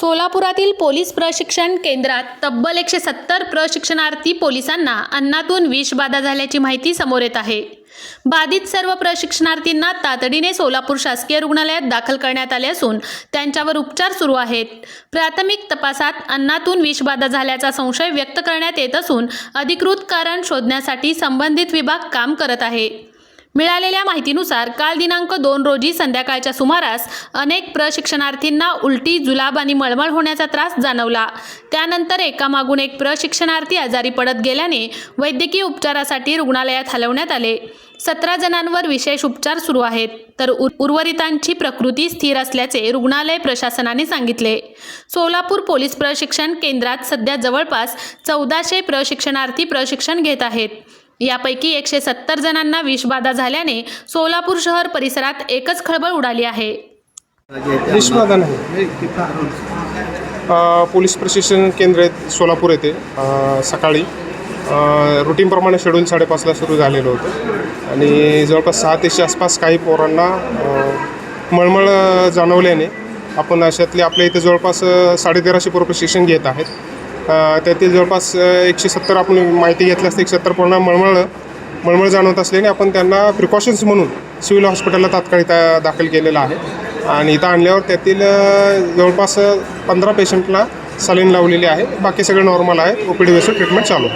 सोलापुरातील police प्रशिक्षण केंद्रात तब्बल एकशे सत्तर प्रशिक्षणार्थी पोलिसांना अन्नातून विषबाधा झाल्याची माहिती समोर येत आहे. बाधित सर्व प्रशिक्षणार्थींना तातडीने सोलापूर शासकीय रुग्णालयात दाखल करण्यात आले असून त्यांच्यावर उपचार सुरू आहेत. प्राथमिक तपासात अन्नातून विषबाधा झाल्याचा संशय व्यक्त करण्यात येत असून अधिकृत कारण शोधण्यासाठी संबंधित विभाग काम करत आहे. मिळालेल्या माहितीनुसार काल दिनांक दोन रोजी संध्याकाळच्या सुमारास अनेक प्रशिक्षणार्थींना उलटी जुलाब आणि मळमळ होण्याचा त्रास जाणवला. त्यानंतर एकामागून एक प्रशिक्षणार्थी आजारी पडत गेल्याने वैद्यकीय उपचारासाठी रुग्णालयात हलवण्यात आले. सतरा जणांवर विशेष उपचार सुरू आहेत तर उर्वरितांची प्रकृती स्थिर असल्याचे रुग्णालय प्रशासनाने सांगितले. सोलापूर पोलीस प्रशिक्षण केंद्रात सध्या जवळपास चौदाशे प्रशिक्षणार्थी प्रशिक्षण घेत आहेत. यापैकी एकशे सत्तर जणांना विषबाधा झाल्याने सोलापूर शहर परिसरात एकच खळबळ उडाली आहे. विश्वनाथन आहे पोलीस प्रशिक्षण केंद्र सोलापूर येथे सकाळी. रुटीनप्रमाणे शेड्यूल साडेपाचला सुरू झालेलं होतं. आणि जवळपास सहा तेशे आसपास काही पोरांना मळमळ जाणवल्याने आपण अशातले आपल्या इथे जवळपास साडेतेराशे पोरं प्रशिक्षण घेत आहेत. त्यातील जवळपास एकशे सत्तर आपण माहिती घेतल्यास एकशे सत्तर पूर्ण मळमळ मळमळ जाणवत असल्याने आपण त्यांना प्रिकॉशन्स म्हणून सिव्हिल हॉस्पिटलला तात्काळ इथं दाखल केलेलं आहे. आणि इथं आणल्यावर त्यातील जवळपास पंधरा पेशंटला सलीन लावलेली आहे. बाकी सगळे नॉर्मल आहे. ओ पी डी बेसवर ट्रीटमेंट चालू.